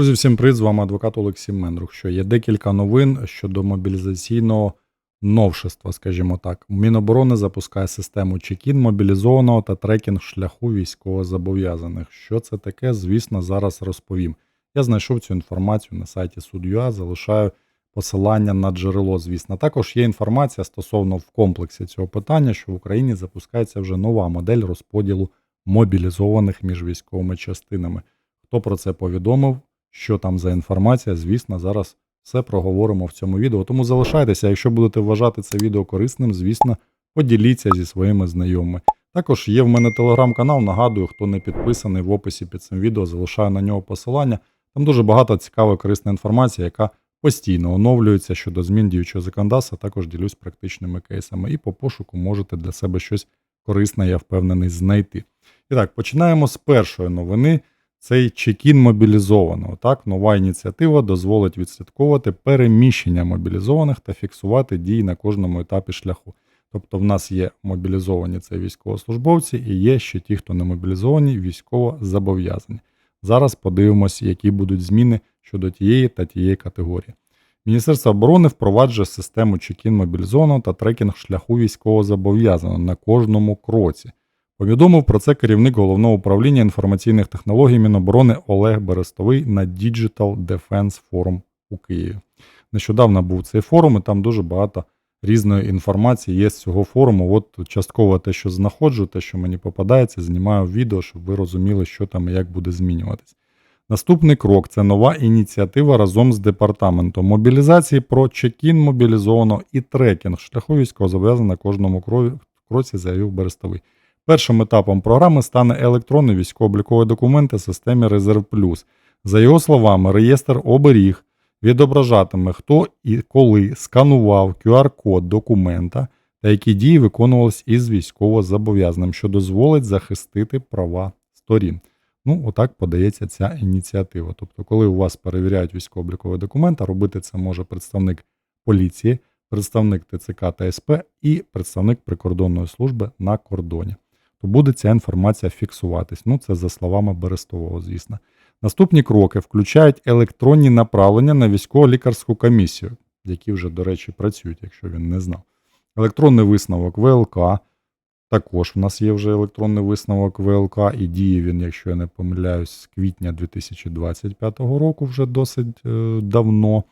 Друзі, всім привіт, з вами адвокат Олексій Мендрух. Що є декілька новин щодо мобілізаційного новшества, скажімо так. Міноборони запускає систему чекін мобілізованого та трекінг шляху військовозобов'язаних. Що це таке, звісно, зараз розповім. Я знайшов цю інформацію на сайті Суд.ua, залишаю посилання на джерело, звісно. Також є інформація стосовно в комплексі цього питання, що в Україні запускається вже нова модель розподілу мобілізованих між військовими частинами. Хто про це повідомив? Що там за інформація, звісно, зараз все проговоримо в цьому відео. Тому залишайтеся, якщо будете вважати це відео корисним, звісно, поділіться зі своїми знайомими. Також є в мене телеграм-канал, нагадую, хто не підписаний в описі під цим відео, залишаю на нього посилання. Там дуже багато цікавої корисної інформації, яка постійно оновлюється щодо змін діючого законодавства, також ділюсь практичними кейсами. І по пошуку можете для себе щось корисне, я впевнений, знайти. І так, починаємо з першої новини цей чекін мобілізованого. Так, нова ініціатива дозволить відслідковувати переміщення мобілізованих та фіксувати дії на кожному етапі шляху. Тобто, в нас є мобілізовані це військовослужбовці, і є ще ті, хто не мобілізовані, військово зобов'язані. Зараз подивимося, які будуть зміни щодо тієї та тієї категорії. Міністерство оборони впроваджує систему чекін мобілізованого та трекінг шляху військовозобов'язаного на кожному кроці. Повідомив про це керівник головного управління інформаційних технологій Міноборони Олег Берестовий на Digital Defense Forum у Києві. Нещодавно був цей форум, і там дуже багато різної інформації є з цього форуму. От частково те, що знаходжу, те, що мені попадається, знімаю відео, щоб ви розуміли, що там і як буде змінюватись. Наступний крок це нова ініціатива разом з департаментом мобілізації про чекін мобілізованого і трекінг шляху військовозобов'язаного на кожному кроці, заявив Берестовий. Першим етапом програми стане електронний військово-обліковий документ у системі Резерв Плюс. За його словами, реєстр оберіг відображатиме, хто і коли сканував QR-код документа та які дії виконувались із військовозобов'язаним, що дозволить захистити права сторін. Ну, отак подається ця ініціатива. Тобто, коли у вас перевіряють військово-обліковий документ, робити це може представник поліції, представник ТЦК та СП і представник прикордонної служби на кордоні то буде ця інформація фіксуватись. Ну, це за словами Берестового, звісно. Наступні кроки включають електронні направлення на військово-лікарську комісію, які вже, до речі, працюють, якщо він не знав. Електронний висновок ВЛК. Також в нас є вже електронний висновок ВЛК, і діє він, якщо я не помиляюсь, з квітня 2025 року вже досить е, давно.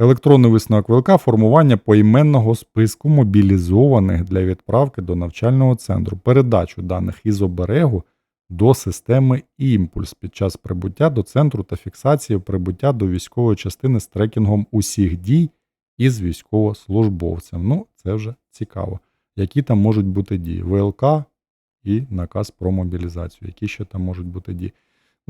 Електронний висновок ВЛК формування поіменного списку мобілізованих для відправки до навчального центру, передачу даних із оберегу до системи імпульс під час прибуття до центру та фіксації прибуття до військової частини з трекінгом усіх дій із військовослужбовцем. Ну, це вже цікаво. Які там можуть бути дії? ВЛК і наказ про мобілізацію. Які ще там можуть бути дії?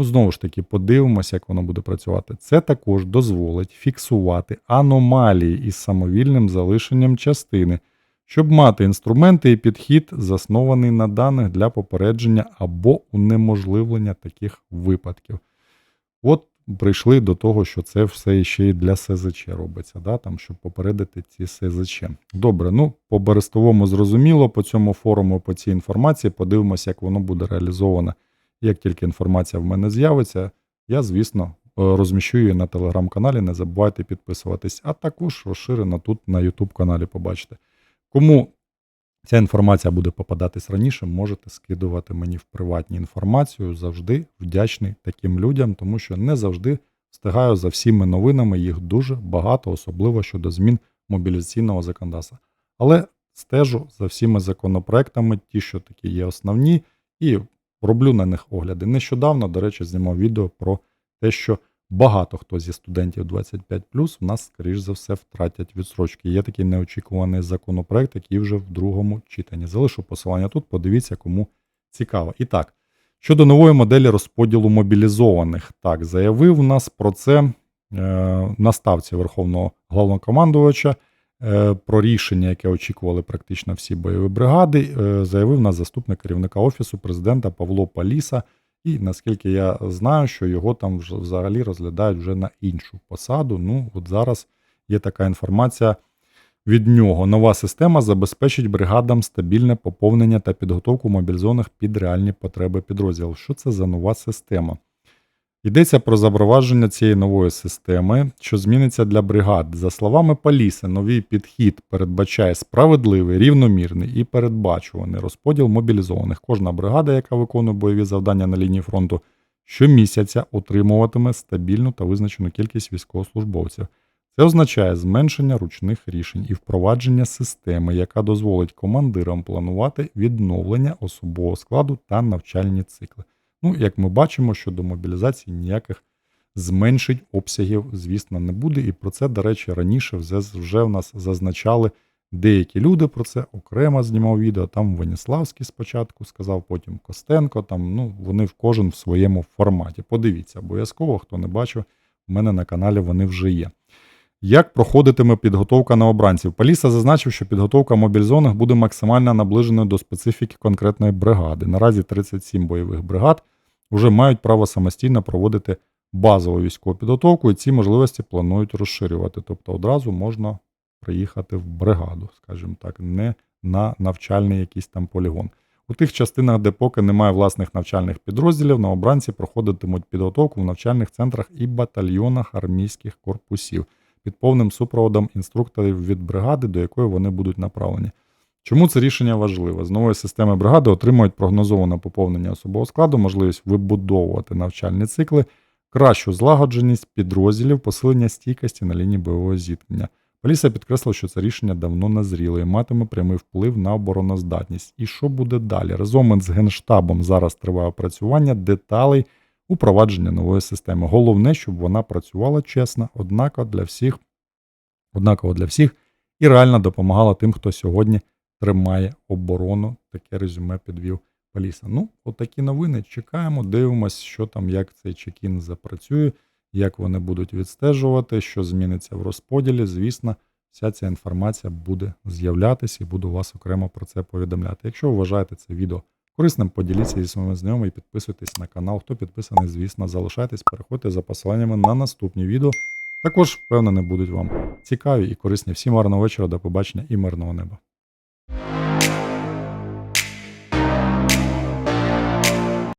Ну, знову ж таки, подивимося, як воно буде працювати. Це також дозволить фіксувати аномалії із самовільним залишенням частини, щоб мати інструменти і підхід, заснований на даних для попередження або унеможливлення таких випадків. От прийшли до того, що це все ще й для СЗЧ робиться, да, там, щоб попередити ці СЗЧ. Добре, ну по Берестовому зрозуміло, по цьому форуму, по цій інформації, подивимося, як воно буде реалізовано. Як тільки інформація в мене з'явиться, я, звісно, е, розміщу її на телеграм-каналі. Не забувайте підписуватись, а також розширено тут на YouTube каналі побачите. Кому ця інформація буде попадатись раніше, можете скидувати мені в приватні інформацію. Завжди вдячний таким людям, тому що не завжди встигаю за всіми новинами, їх дуже багато, особливо щодо змін мобілізаційного законодавства. Але стежу за всіми законопроектами, ті, що такі є основні, і роблю на них огляди. Нещодавно, до речі, знімав відео про те, що багато хто зі студентів 25 в нас, скоріш за все, втратять відсрочки. Є такий неочікуваний законопроект, який вже в другому читанні. Залишу посилання тут, подивіться, кому цікаво. І так, щодо нової моделі розподілу мобілізованих, так, заявив у нас про це е, на ставці Верховного головнокомандувача. Е, про рішення, яке очікували практично всі бойові бригади, е, заявив на заступник керівника офісу президента Павло Паліса. І наскільки я знаю, що його там взагалі розглядають вже на іншу посаду. Ну, от зараз є така інформація від нього. Нова система забезпечить бригадам стабільне поповнення та підготовку мобілізованих під реальні потреби підрозділів. Що це за нова система? Йдеться про запровадження цієї нової системи, що зміниться для бригад. За словами Паліса, новий підхід передбачає справедливий, рівномірний і передбачуваний розподіл мобілізованих. Кожна бригада, яка виконує бойові завдання на лінії фронту, щомісяця отримуватиме стабільну та визначену кількість військовослужбовців. Це означає зменшення ручних рішень і впровадження системи, яка дозволить командирам планувати відновлення особового складу та навчальні цикли. Ну, як ми бачимо, щодо мобілізації ніяких зменшень обсягів, звісно, не буде. І про це, до речі, раніше вже, в нас зазначали деякі люди про це окремо знімав відео. Там Веніславський спочатку сказав, потім Костенко. Там ну вони в кожен в своєму форматі. Подивіться, обов'язково, хто не бачив, в мене на каналі вони вже є. Як проходитиме підготовка на обранців? Поліса зазначив, що підготовка мобілізованих буде максимально наближеною до специфіки конкретної бригади. Наразі 37 бойових бригад вже мають право самостійно проводити базову військову підготовку, і ці можливості планують розширювати. Тобто одразу можна приїхати в бригаду, скажімо так, не на навчальний якийсь там полігон. У тих частинах, де поки немає власних навчальних підрозділів, новобранці проходитимуть підготовку в навчальних центрах і батальйонах армійських корпусів під повним супроводом інструкторів від бригади, до якої вони будуть направлені. Чому це рішення важливе? З нової системи бригади отримують прогнозоване поповнення особового складу, можливість вибудовувати навчальні цикли, кращу злагодженість підрозділів, посилення стійкості на лінії бойового зіткнення. Поліса підкреслила, що це рішення давно назріло і матиме прямий вплив на обороноздатність. І що буде далі? Разом із Генштабом зараз триває опрацювання деталей упровадження нової системи. Головне, щоб вона працювала чесно, однаково для всіх, однаково для всіх і реально допомагала тим, хто сьогодні тримає оборону. Таке резюме підвів Поліса. Ну, отакі новини. Чекаємо, дивимося, що там, як цей чекін запрацює, як вони будуть відстежувати, що зміниться в розподілі. Звісно, вся ця інформація буде з'являтися і буду вас окремо про це повідомляти. Якщо вважаєте це відео корисним, поділіться зі своїми знайомими і підписуйтесь на канал. Хто підписаний, звісно, залишайтесь, переходьте за посиланнями на наступні відео. Також, впевнений, будуть вам цікаві і корисні. Всім гарного вечора, до побачення і мирного неба.